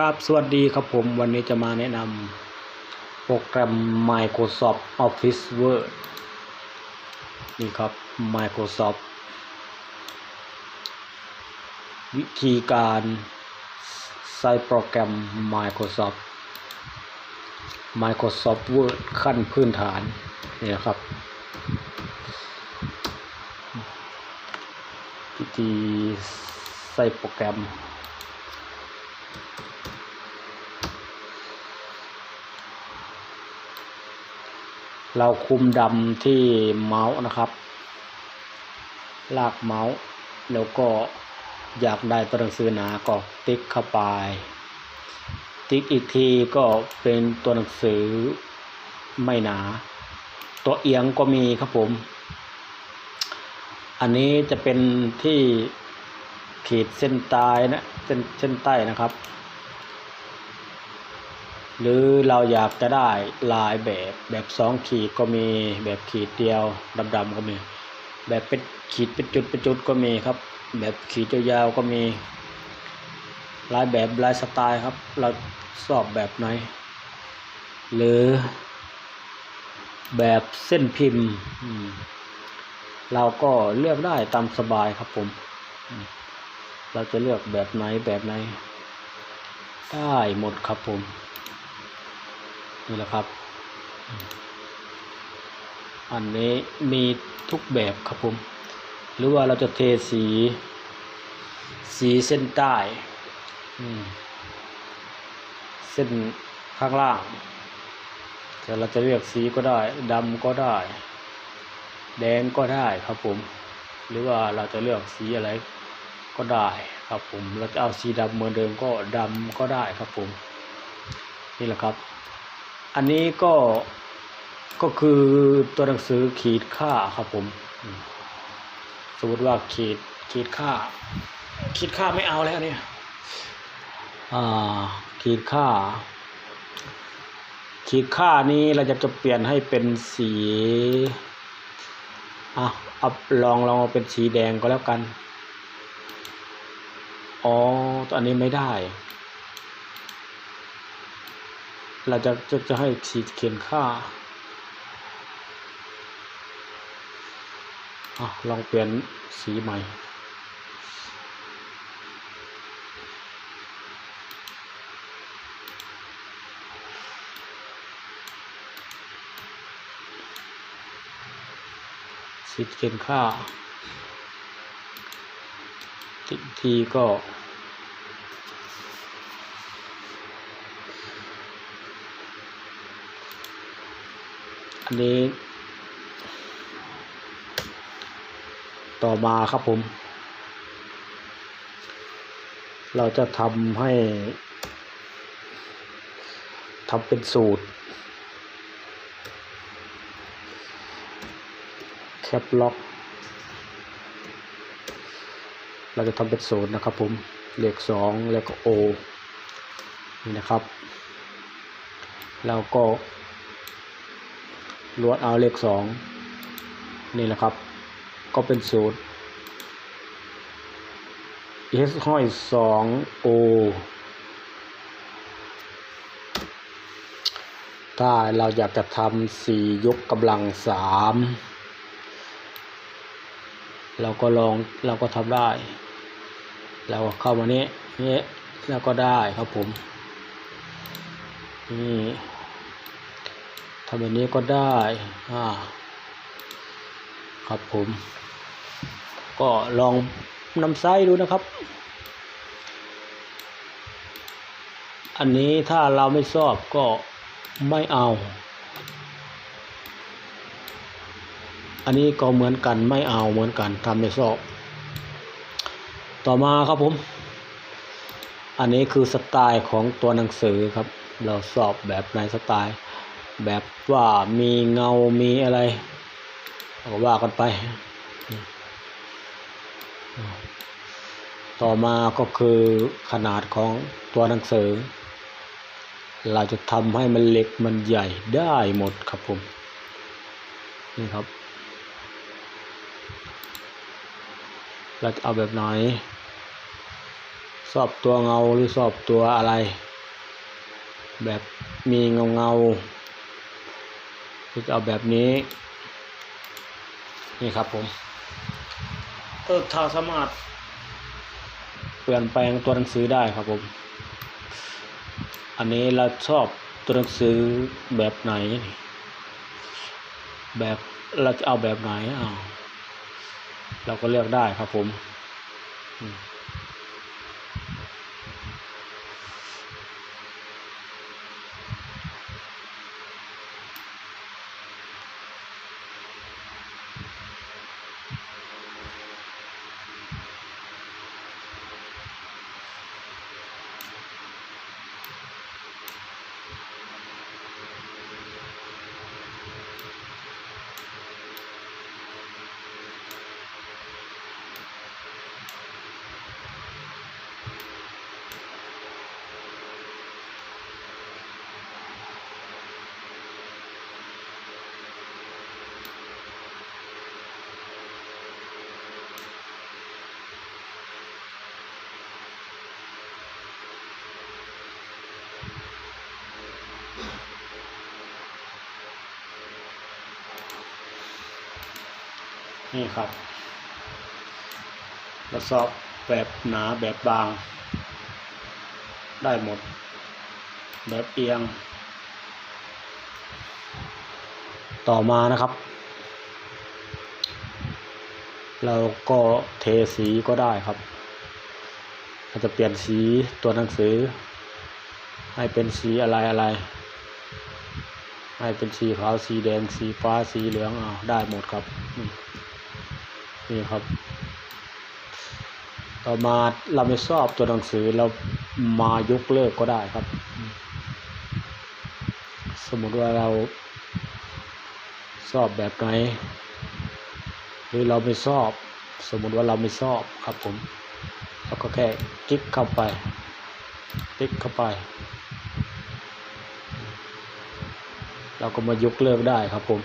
ครับสวัสดีครับผมวันนี้จะมาแนะนำโปรแกรม Microsoft Office Word นี่ครับ Microsoft วิธีการใช้โปรแกรม Microsoft Microsoft Word ขั้นพื้นฐานนี่นะครับ วิธีใส่โปรแกรม เราคุมดำที่เมาส์นะครับ ลากเมาส์ แล้วก็อยากได้ตัวหนังสือหนาก็ติ๊กเข้าไป ติ๊กอีกทีก็เป็นตัวหนังสือไม่หนา ตัวเอียงก็มีครับผม อันนี้จะเป็นที่ขีดเส้นใต้นะเส้นเส้นใต้นะครับ หรือเราอยากจะได้ลายแบบแบบสองขีดก็มีแบบขีดเดียวดำๆก็มี แบบเป็นขีดเป็นจุดเป็นจุดก็มีครับ แบบขีดยาวๆก็มีลายแบบลายสไตล์ครับ เราชอบแบบไหน หรือ แบบเส้นพิมพ์ เราก็เลือกได้ตามสบายครับผม เราจะเลือกแบบไหนแบบไหน ได้หมดครับผม นี่แหละครับ อันนี้มีทุกแบบครับผม หรือว่าเราจะเทสี สีเส้นใต้อืมเส้นข้างล่างแต่เราจะเลือกสีก็ได้ดำก็ได้ แดงก็ได้ครับผม หรือว่าเราจะเลือกสีอะไรก็ได้ครับผม เราจะเอาสีดำเหมือนเดิมก็ดำก็ได้ครับผม นี่แหละครับ อันนี้ก็ก็คือตัวหนังสือขีดค่าครับผม สมมติว่าขีดขีดค่า ขีดค่าไม่เอาแล้วเนี่ยอ่าขีดค่า ขีดค่านี้เราจะจะเปลี่ยนให้เป็นสีอะเอาลองลองเอาเป็นสีแดงก็แล้วกันอ๋อตัวอันนี้ไม่ได้ เราจะจะจะให้ขีดเขียนค่าอะลองเปลี่ยนสีใหม่สีเขียนค่าทีทีก็ นนี้ ต่อมาครับผม เราจะทำให้ทำเป็นสูตร แคปล็อก เราจะทำเป็นสูตรนะครับผมเลขสองแล้วก็โอนี่นะครับ แล้วก็ ลวดเอาเลขสองนี่แหละครับ ก็เป็นสูตร s ห้อยสอง o ถ้าเราอยากจะทำสี่ยกกำลังสามเราก็ลองเราก็ทำได้ เราก็เข้ามานี้นี่แล้วก็ได้ครับผมนี่ำแบบนี้ก็ได้อ่าครับผม ก็ลองนำไซส์ดูนะครับ อันนี้ถ้าเราไม่ชอบก็ไม่เอา อันนี้ก็เหมือนกันไม่เอาเหมือนกันทำไม่ชอบ ต่อมาครับผม อันนี้คือสไตล์ของตัวหนังสือครับ เราสอบแบบในสไตล์ แบบว่ามีเงา มีอะไรก็ว่ากันไป ต่อมาก็คือขนาดของตัวหนังสือ เราจะทำให้มันเล็กมันใหญ่ได้หมดครับผม นี่ครับ เราจะเอาแบบไหนสอบตัวเงาหรือสอบตัวอะไร แบบมีเงาเงา ๆหรือจะเอาแบบนี้ นี่ครับผมเออถ้าสามารถเปลี่ยนแปลงตัวหนังสือได้ครับผม อันนี้เราชอบตัวหนังสือแบบไหนนี่แบบเราจะเอาแบบไหนอ้าวเราก็เลือกได้ครับผม นี่ครับเราสอบแบบหนาแบบบาง ได้หมด แบบเอียง ต่อมานะครับ เราก็เทสีก็ได้ครับเราจะเปลี่ยนสีตัวหนังสือ ให้เป็นสีอะไรอะไรให้เป็นสีขาวสีแดงสีฟ้าสีเหลืองเอาได้หมดครับ นี่ครับ ต่อมาเราไม่ชอบตัวหนังสือเรามายกเลิกก็ได้ครับ สมมติว่าเราชอบแบบไหนหรือเราไม่ชอบ สมมติว่าเราไม่ชอบครับผมเราก็แค่คลิกเข้าไปคลิกเข้าไป เราก็มายกเลิกได้ครับผม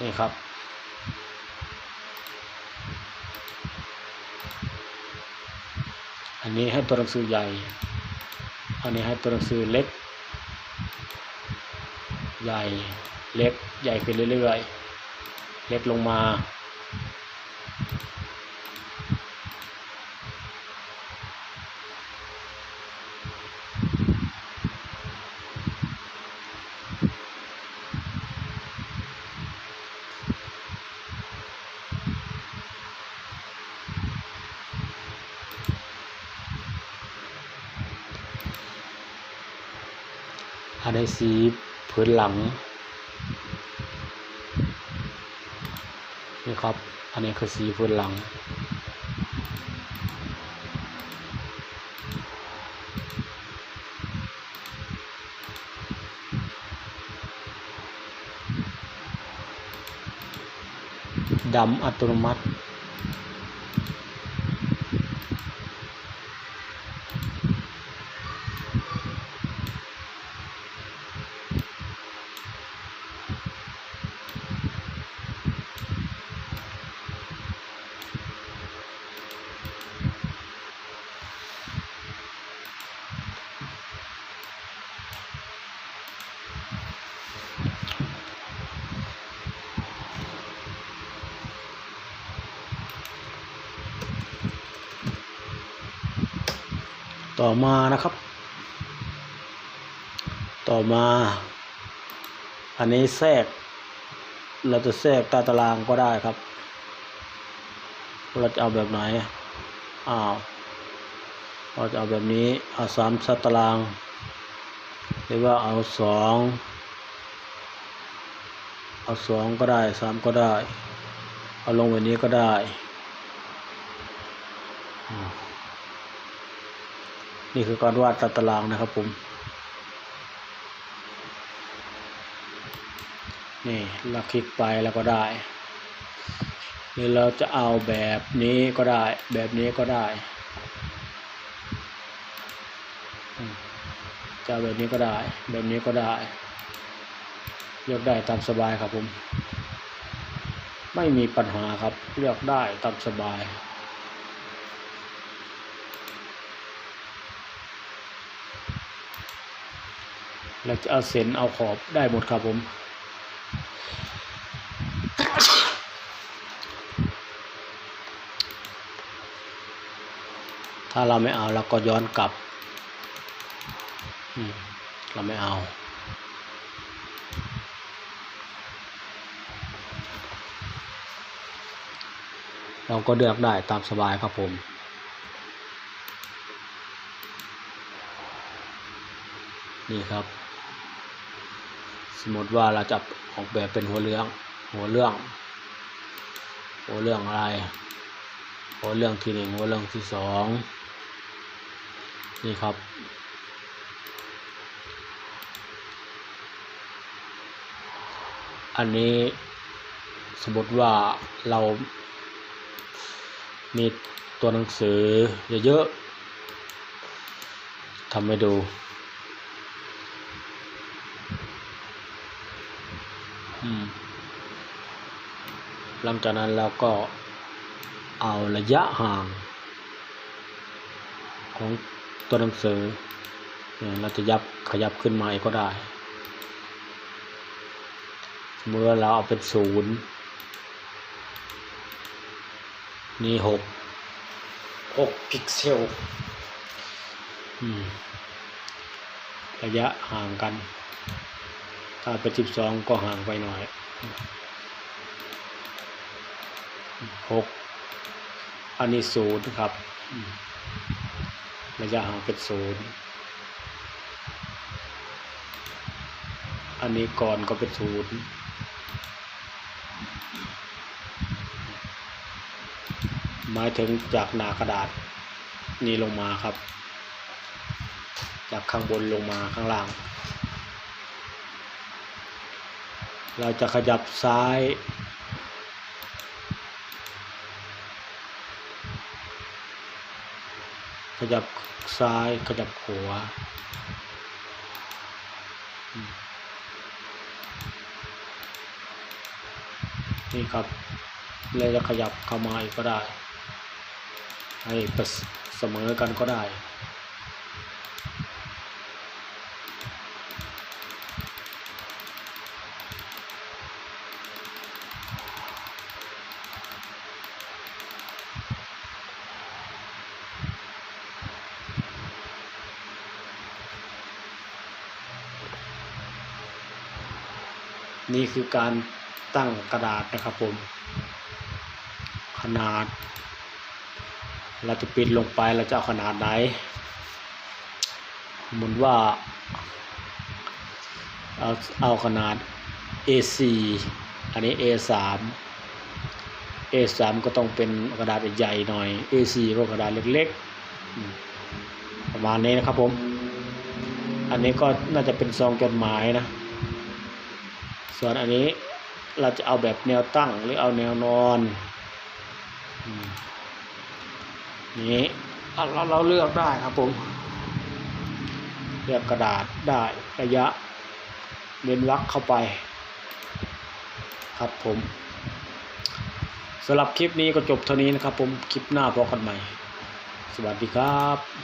นี่ครับ อันนี้ให้ตัวหนังสือใหญ่ อันนี้ให้ตัวหนังสือเล็ก ใหญ่ เล็ก ใหญ่ขึ้นเรื่อยๆ เล็กลงมา อันนี้สีพื้นหลัง นี่ครับ อันนี้คือสีพื้นหลัง ดำอัตโนมัติ ต่อมานะครับ ต่อมา อันนี้แทรก เราจะแทรกต้ตารางก็ได้ครับ เราจะเอาแบบไหน อ้าว เราจะเอาแบบนี้ เอาสามสตาราง หรือว่าเอาสอง เอาสองก็ได้สามก็ได้ เอาลงแบบนี้ก็ได้อ นี่คือการวาดตารางนะครับผมนี่เราคลิกไปแล้วก็ได้หรือเราจะเอาแบบนี้ก็ได้ แบบนี้ก็ได้จะแบบนี้ก็ได้ แบบนี้ก็ได้เลือกได้ตามสบายครับผม ไม่มีปัญหาครับเลือกได้ตามสบาย เราจะเอาเส้นเอาขอบได้หมดครับผมถ้าเราไม่เอาเราก็ย้อนกลับ เราไม่เอา เราก็เลือกได้ตามสบายครับผม นี่ครับ สมมติว่าเราจะออกแบบเป็นหัวเรื่อง หัวเรื่อง หัวเรื่องอะไร หัวเรื่องที่หนึ่งหัวเรื่องที่สองนี่ครับ อันนี้สมมติว่าเรามีตัวหนังสือเยอะๆทำให้ดู หลังจากนั้นเราก็เอาระยะห่าง ของตัวหนังสือ เราจะยับขยับขึ้นมาอีกก็ได้สมมติว่าเราเอาเป็นศูนย์นี่หกหกพิกเซลระยะห่างกัน ถ้าเป็นสิบสองก็ห่างไปหน่อย หกอันนี้ศูนย์ครับระยะห่างเป็นศูนย์อันนี้ก่อนก็เป็นศูนย์หมายถึงจากหน้ากระดาษนี่ลงมาครับ จากข้างบนลงมาข้างล่าง เราจะขยับซ้าย ขยับซ้ายขยับขวานี่ครับเราจะขยับเข้ามาอีกก็ได้ ให้ประสเสมอกันก็ได้ นี่คือการตั้งกระดาษนะครับผม ขนาด เราจะปิดลงไปเราจะเอาขนาดไหนสมมติว่าเอาเอาขนาด A4 อันนี้ A3 A3 ก็ต้องเป็นกระดาษใหญ่หน่อย A4 ก็กระดาษเล็กๆ ประมาณนี้นะครับผม อันนี้ก็น่าจะเป็นซองจดหมายนะ ส่วนอันนี้เราจะเอาแบบแนวตั้งหรือเอาแนวนอนอืมนี้เราเราเราเลือกได้ครับผม เลือกกระดาษได้ระยะเว้นวรรคเข้าไป ครับผมสำหรับคลิปนี้ก็จบเท่านี้นะครับผม คลิปหน้าพบกันใหม่ สวัสดีครับ